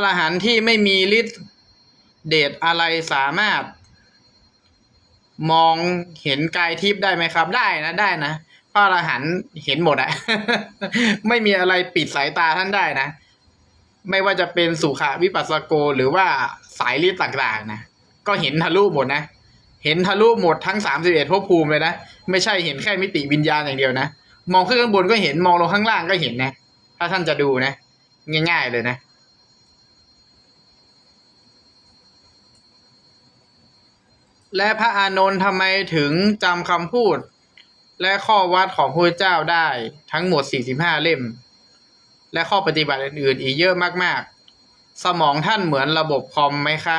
อรหันต์ที่ไม่มีฤทธิ์เดชอะไรสามารถ มองเห็นกายทิพย์ได้ไหมครับ ได้นะได้นะพระอรหันต์เห็นหมดอะไม่มีอะไรปิดสายตาท่านได้นะ ไม่ว่าจะเป็นสุขวิปัสสโกหรือว่าสายฤทธิ์ต่างๆนะก็เห็นทะลุหมดนะเห็นทะลุหมดทั้งสามสิบเอ็ดภพภูมิเลยนะไม่ใช่เห็นแค่มิติวิญญาณอย่างเดียวนะมองขึ้นข้างบนก็เห็นมองลงข้างล่างก็เห็นนะ ถ้าท่านจะดูนะ ง่าย ๆ เลยนะ และพระอานนท์ทำไมถึงจำคำพูด และข้อวัดของพระเจ้าได้ทั้งหมด 45 เล่ม และข้อปฏิบัติอื่นๆ อีกเยอะมากๆ สมองท่านเหมือนระบบคอมไหมคะ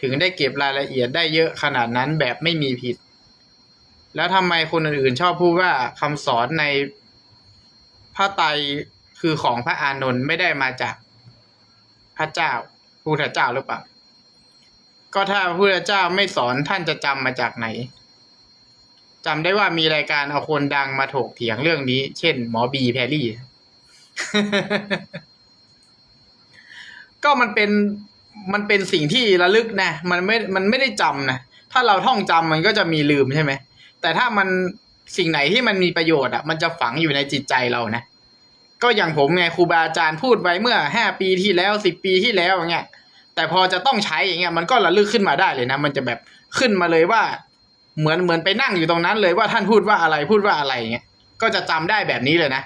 ถึงได้เก็บรายละเอียดได้เยอะขนาดนั้นแบบไม่มีผิด แล้วทำไมคนอื่นๆ ชอบพูดว่าคำสอนในพระไตรคือของพระอานนท์ไม่ได้มาจากพระเจ้าพุทธเจ้าหรือเปล่า ก็ถ้าพระพุทธเจ้าไม่สอนท่านจะจำมาจากไหนจำได้ว่ามีรายการเอาคนดังมาถกเถียงเรื่องนี้ เช่น หมอบีแพรรี่ ก็มันเป็นมันเป็นสิ่งที่ระลึกนะมันไม่มันไม่ได้จำนะถ้าเราท่องจำมันก็จะมีลืมใช่ไหมแต่ถ้ามันสิ่งไหนที่มันมีประโยชน์อะ มันจะฝังอยู่ในจิตใจเรานะก็อย่างผมไงครูบาอาจารย์พูดไว้เมื่อห้าปีที่แล้วสิบปีที่แล้วอย่างเงี้ย แต่พอจะต้องใช้อย่างเงี้ยมันก็ระลึกขึ้นมาได้เลยนะ มันจะแบบขึ้นมาเลยว่า เหมือนเหมือนไปนั่งอยู่ตรงนั้นเลยว่าท่านพูดว่าอะไรพูดว่าอะไรอย่างเงี้ยก็จะจำได้แบบนี้เลยนะ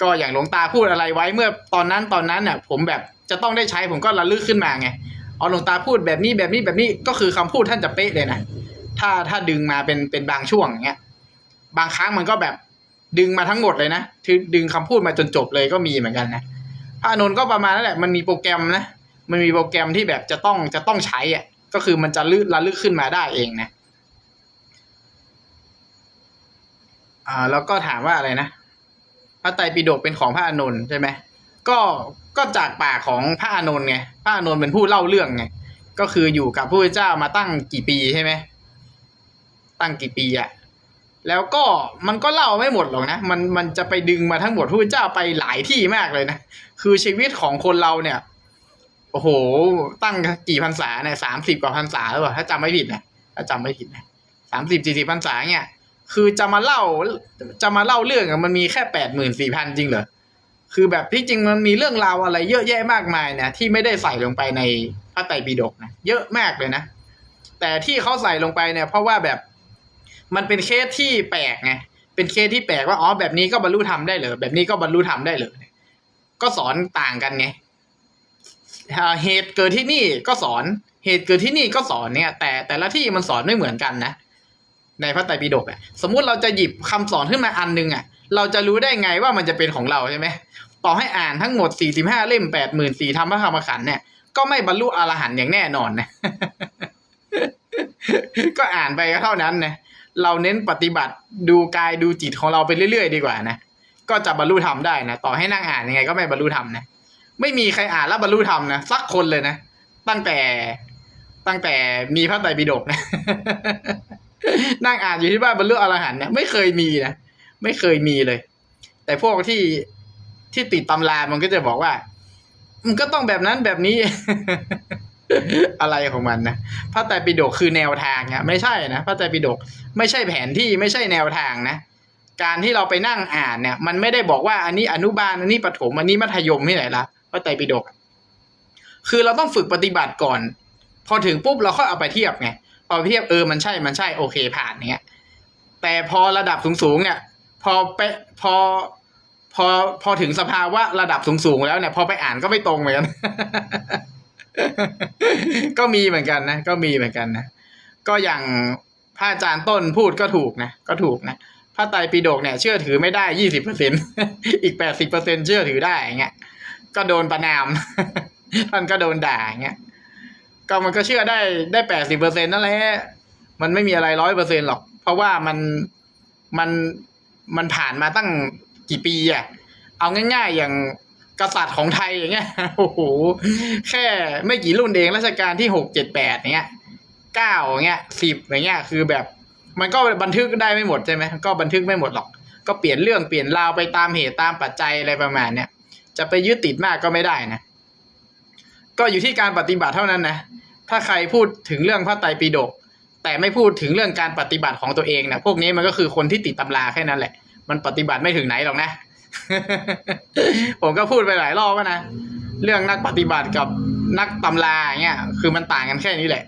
ก็อย่างหลวงตาพูดอะไรไว้เมื่อตอนนั้นตอนนั้นเนี่ยผมแบบจะต้องได้ใช้ผมก็ระลึกขึ้นมาไงเอาหลวงตาพูดแบบนี้แบบนี้แบบนี้ก็คือคำพูดท่านจะเป๊ะเลยนะถ้าถ้าดึงมาเป็นเป็นบางช่วงอย่างเงี้ย บางครั้งมันก็แบบดึงมาทั้งหมดเลยนะคือดึงคำพูดมาจนจบเลยก็มีเหมือนกันนะพระอานนท์ก็ประมาณนั้นแหละมันมีโปรแกรมนะ มันมีโปรแกรมที่แบบจะต้องจะต้องใช้อะ ก็คือมันจะลึกระลึกขึ้นมาได้เองนะอ่าแล้วก็ถามว่าอะไรนะพระไตรปิฎกเป็นของพระอานนท์ใช่ไหมก็ก็จากปากของพระอานนท์ไงพระอานนท์เป็นผู้เล่าเรื่องไงก็คืออยู่กับพระเจ้ามาตั้งกี่ปีใช่ไหมตั้งกี่ปีอะแล้วก็มันก็เล่าไม่หมดหรอกนะมันมันจะไปดึงมาทั้งหมดพระเจ้าไปหลายที่มากเลยนะคือชีวิตของคนเราเนี่ย โอ้โห ตั้งกี่พรรษาเนี่ยสามสิบกว่าพรรษาหรือเปล่าถ้าจำไม่ผิดนะถ้าจำไม่ผิดนะสามสิบสี่สิบพรรษาเนี่ย คือจะมาเล่าจะมาเล่าเรื่องมันมีแค่แปดหมื่นสี่พันจริงเหรอคือแบบที่จริงมันมีเรื่องราวอะไรเยอะแยะมากมายนะที่ไม่ได้ใส่ลงไปในพระไตรปิฎกนะเยอะมากเลยนะ แต่ที่เขาใส่ลงไปเนี่ย เพราะว่าแบบมันเป็นเคสที่แปลกไงเป็นเคสที่แปลกว่าอ๋อแบบนี้ก็บรรลุธรรมได้เหรอแบบนี้ก็บรรลุธรรมได้เหรอก็สอนต่างกันไง เหตุเกิดที่นี่ก็สอน เหตุเกิดที่นี่ก็สอนเนี่ย แต่แต่ละที่มันสอนไม่เหมือนกันนะในพระไตรปิฎกอะสมมุติเราจะหยิบคำสอนขึ้นมาอันหนึงอะ เราจะรู้ได้ไงว่ามันจะเป็นของเราใช่ไหมต่อให้อ่านทั้งหมด 45 เล่ม 84ธรรมพระธรรมขันเนี่ยก็ไม่บรรลุอรหันต์อย่างแน่นอนนะ ก็อ่านไปก็เท่านั้นนะเราเน้นปฏิบัติดูกายดูจิตของเราไปเรื่อยๆ ดีกว่านะก็จะบรรลุธรรมได้นะต่อให้นั่งอ่านยังไงก็ไม่บรรลุธรรมนะ ไม่มีใครอ่านแล้วบรรลุธรรมนะสักคนเลยนะ ตั้งแต่ตั้งแต่มีพระไตรปิฎกนะนั่งอ่านอยู่ที่บ้านบรรลุอรหันต์เนี่ยไม่เคยมีนะไม่เคยมีเลย แต่พวกที่ที่ติดตำรามันก็จะบอกว่า มันก็ต้องแบบนั้นแบบนี้ อะไรของมันนะพระไตรปิฎกคือแนวทางเนี่ยไม่ใช่นะพระไตรปิฎกไม่ใช่แผนที่ไม่ใช่แนวทางนะการที่เราไปนั่งอ่านเนี่ย มันไม่ได้บอกว่าอันนี้อนุบาลอันนี้ประถมอันนี้มัธยมที่ไหนละ พระไตรปิฎกคือเราต้องฝึกปฏิบัติก่อน พอถึงปุ๊บเราค่อยเอาไปเทียบไงพอเทียบเออมันใช่มันใช่โอเคผ่านเนี้ยแต่พอระดับสูงๆเนี่ยพอไปพอพอพอถึงสภาวะระดับสูงๆแล้วเนี่ย พอไปอ่านก็ไม่ตรงเหมือนกัน ก็มีเหมือนกันนะ ก็มีเหมือนกันนะ ก็อย่างพระอาจารย์ต้นพูดก็ถูกนะ ก็ถูกนะพระไตรปิฎกเนี่ยเชื่อถือไม่ได้ยี่สิบเปอร์เซ็นอีกแปดสิบเปอร์เซ็นเชื่อถือได้อย่างเงี้ย ก็โดนประนาม ท่านก็โดนด่าอย่างเงี้ยก็มันก็เชื่อได้ได้แปดสิบเปอร์เซ็นนั่นแหละมันไม่มีอะไรร้อยเปอร์เซ็นหรอก เพราะว่ามันมันมันผ่านมาตั้งกี่ปีอะเอาง่ายๆ อย่างกษัตริย์ของไทยอย่างเงี้ยโอ้โหแค่ไม่กี่รุ่นเองรัชกาลที่หกเจ็ดแปดเงี้ยเก้าอย่างเงี้ยสิบอย่างเงี้ย คือแบบ มันก็บันทึกได้ไม่หมดใช่ไหมก็บันทึกไม่หมดหรอก ก็เปลี่ยนเรื่องเปลี่ยนราวไปตามเหตุตามปัจจัยอะไรประมาณเนี้ย จะไปยึดติดมากก็ไม่ได้นะ ก็อยู่ที่การปฏิบัติเท่านั้นนะ ถ้าใครพูดถึงเรื่องพระไตรปิฎกแต่ไม่พูดถึงเรื่องการปฏิบัติของตัวเองนะพวกนี้มันก็คือคนที่ติดตำราแค่นั้นแหละ มันปฏิบัติไม่ถึงไหนหรอกนะ ผมก็พูดไปหลายรอบแล้วนะ เรื่องนักปฏิบัติกับนักตำราเงี้ยคือมันต่างกันแค่นี้แหละ